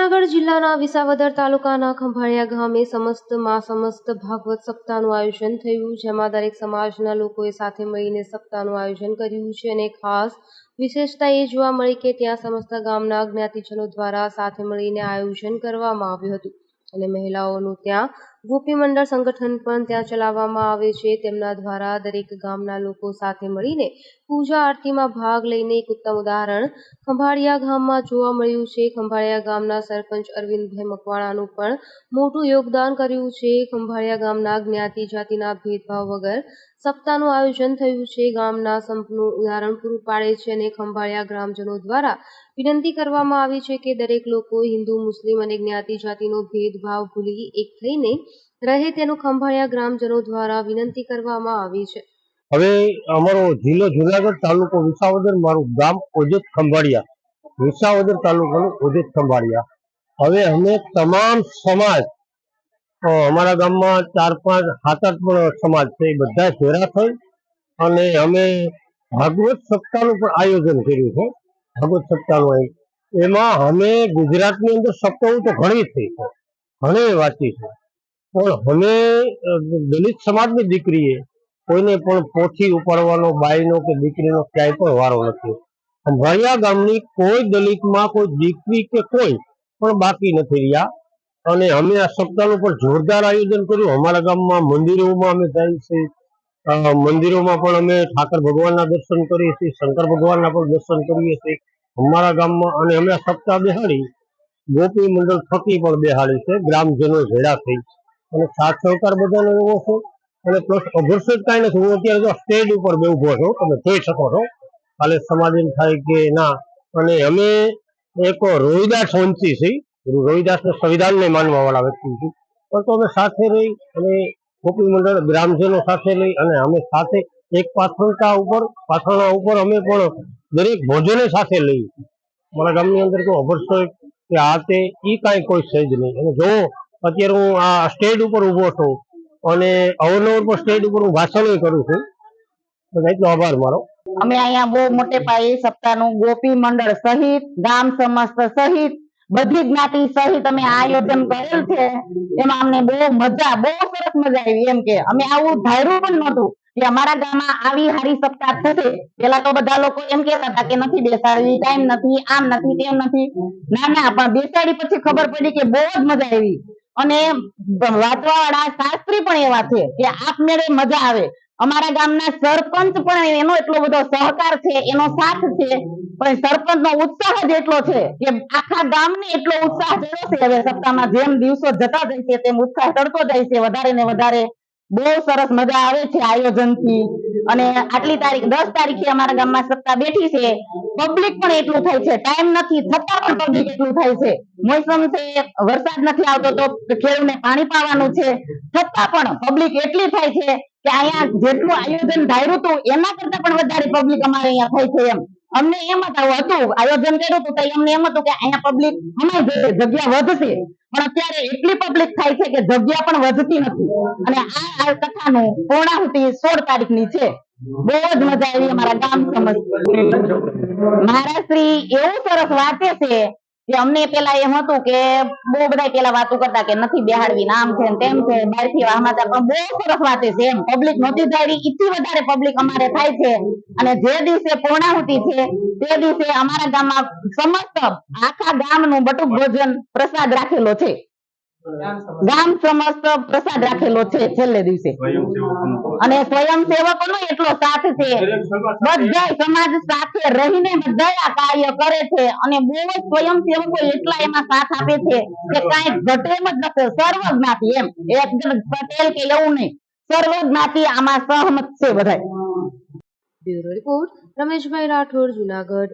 જિલ્લાના વિસાવદર તાલુકાના ખંભાળિયા ગામે સમસ્તમાં સમસ્ત ભાગવત સપ્તાહનું આયોજન થયું, જેમાં દરેક સમાજના લોકોએ સાથે મળીને સપ્તાહનું આયોજન કર્યું છે અને ખાસ વિશેષતા એ જોવા મળી કે ત્યાં સમસ્ત ગામના જ્ઞાતિજનો દ્વારા સાથે મળીને આયોજન કરવામાં આવ્યું હતું અને મહિલાઓનું ત્યાં ગોપી મંડળ સંગઠન પણ ત્યાં ચલાવવામાં આવે છે. તેમના દ્વારા દરેક ગામના લોકો સાથે મળીને પૂજા આરતીમાં ભાગ લઈને એક ઉત્તમ ઉદાહરણ ખંભાળિયા ગામમાં જોવા મળ્યું છે. ખંભાળિયા ગામના સરપંચ અરવિંદભાઈ મકવાણાનું પણ મોટું યોગદાન કર્યું છે. ખંભાળિયા ગામના જ્ઞાતિ જાતિના ભેદભાવ વગર સપ્તાહનું આયોજન થયું છે. ગામના સંપનું ઉદાહરણ પૂરું પાડે છે અને ખંભાળિયા ગ્રામજનો દ્વારા વિનંતી કરવામાં આવી છે કે દરેક લોકો હિન્દુ, મુસ્લિમ અને જ્ઞાતિ જાતિનો ભેદભાવ ભૂલી એક થઈને રહે તેનું ખંભાળિયા ગ્રામજનો દ્વારા વિનંતી કરવામાં આવી છે. હવે અમારો જિલ્લો જુનાગઢ તાલુકો વિસાવદર, મારું ગામ ઓજત ખંભાળિયા. વિસાવદર તાલુકાનું ઓજત ખંભાળિયા. હવે અમે તમામ સમાજ અમારા ગામમાં ચાર પાંચ, સાત આઠ પણ સમાજ છે, એ બધા ભેરા થઈ અને અમે ભાગવત સપ્તાહનું પણ આયોજન કર્યું છે. ભાગવત સપ્તાહનું. એમાં અમે ગુજરાતની અંદર સપ્તાહો તો ઘણી થઈ છે. ઘણી વાંચી છે. પણ અમે દલિત સમાજની દીકરીએ કોઈને પણ પોથી ઉપાડવાનો, બાઈનો કે દીકરીનો ક્યાંય પણ વારો નથી. ભણિયા ગામની કોઈ દલિતમાં કોઈ દીકરી કે કોઈ પણ બાકી નથી રહ્યા. અને અમે આ સપ્તાહનું પણ જોરદાર આયોજન કર્યું. અમારા ગામમાં મંદિરોમાં અમે જાય છે. મંદિરોમાં પણ અમે ઠાકર ભગવાનના દર્શન કરીએ છીએ, શંકર ભગવાનના પણ દર્શન કરીએ છીએ અમારા ગામમાં. અને અમે સપ્તાહ બેહાડી ગોપી મંડળ થકી પણ બેહાડી છે. ગ્રામજનો ભેળા થઈ અને સાથ સહકાર બધાનો એવો છે. અને પ્લસ અભરસેટ કાંઈ નથી. હું અત્યારે તો સ્ટેજ ઉપર બે ઊભો છું, તમે જોઈ શકો છો. કાલે સમાજ થાય કે ના. અને અમે એક રોહિદાસ વંશી છીએ. રોહિદાસ સંવિધાનને માનવા વાળા વ્યક્તિ છીએ. પણ તો અમે સાથે રહી અને ગોપી મંડળ ગ્રામજનો સાથે લઈ અને અમે સાથે એક પાથરણા ઉપર પાથરણા ઉપર અમે પણ દરેક ભોજને સાથે લઈ. મારા ગામની અંદર તો અભરસેટ કે આ તે એ કાંઈ કોઈ સહેજ નહીં. અને જો અત્યારે હું આ સ્ટેજ ઉપર ઊભો છું અને અવનવર પર સ્ટેજ ઉપર હું ભાષણ કરું છું. બસ એટલો આભાર મારો અમે અહીંયા બહુ મોટે પાયે સપ્તાહનું ગોપી મંડળ સહિત, ગામ સમસ્ત સહિત, બધી જ્ઞાતિ સહિત અમે આયોજન કરેલ છે. એમાં અમને બહુ મજા, બહુ સરસ મજા આવી. એમ કે અમે આવું ધાર્યું પણ નહોતું કે અમારા ગામમાં આવી હારી સપ્તાહ થશે. પેલા તો બધા લોકો એમ કહેતા હતા કે નથી બેસાડવી ટાઈમ નથી, આમ નથી, તેમ નથી. ના ના, પણ બેસાડી પછી ખબર પડી કે બહુ જ મજા આવી. અને વાંચવાવાળા શાસ્ત્રી પણ એવા છે કે આપમેળે મજા આવે. અમારા ગામના સરપંચ પણ એનો એટલો બધો સહકાર છે, એનો સાથ છે, પણ સરપંચ નો ઉત્સાહ જ એટલો છે કે આખા ગામને એટલો ઉત્સાહ ચડ્યો છે હવે સપ્તાહમાં જેમ દિવસો જતા જાય છે, તેમ ઉત્સાહ ચડતો જાય છે, વધારે ને વધારે. બહુ સરસ મજા આવે છે આયોજનથી અને આટલી તારીખ, દસ તારીખે અમારા ગામમાં સત્તા બેઠી છે. પબ્લિક પણ એટલું થાય છે. ટાઈમ નથી, છતાં પણ પબ્લિક એટલું થાય છે. મોસમ છે, વરસાદ નથી આવતો તો ખેડૂતને પાણી પાવાનું છે. છતાં પણ પબ્લિક એટલી થાય છે કે અહીંયા જેટલું આયોજન ધાર્યું હતું, એના કરતા પણ વધારે પબ્લિક અમારે અહીંયા થાય છે એમ. અમને એમ જ આવું હતું, આયોજન કર્યું હતું, તો અમને એમ હતું કે અહીંયા પબ્લિક અમારી જગ્યા વધશે. પણ અત્યારે એટલી પબ્લિક થાય છે કે જગ્યા પણ વધતી નથી. અને આ કથાનું પૂર્ણાહુતિ સોળ તારીખની છે. બહુ જ મજા આવી અમારા ગામ સમજ મારા શ્રી એવું સરસ વાંચે છે કે અમને પેલા એમ હતું કે બહુ બધા પેલા વાતો કરતા કે નથી બેહાડવી નામ છે તેમ છે બહારથી સમાચાર. પણ બહુ સરસ વાત છે એમ. પબ્લિક નહોતી ધારી ઈથી વધારે પબ્લિક અમારે થાય છે. અને જે દિવસે પૂર્ણાહુતિ છે, તે દિવસે અમારા ગામમાં સમસ્ત આખા ગામનું બટુક ભોજન પ્રસાદ રાખેલો છે. ગામ સમસ્ત પ્રસાદ રાખેલો છેલ્લે દિવસે. અને સ્વયંસેવકોનો એટલો સાથ છે. બધા સમાજ સાથે રહીને બધા આ કાર્ય કરે છે અને બહુ જ સ્વયંસેવકો એટલા એમાં સાથ આપે છે કે કઈ ઘટે એમ જ નથી. સર્વ જ્ઞાતિ એમ. એક પટેલ કે એવું નહીં. સર્વ જ્ઞાતિ આમાં સહમત છે બધા બ્યુરો રિપોર્ટ, રમેશભાઈ રાઠોડ, જુનાગઢ.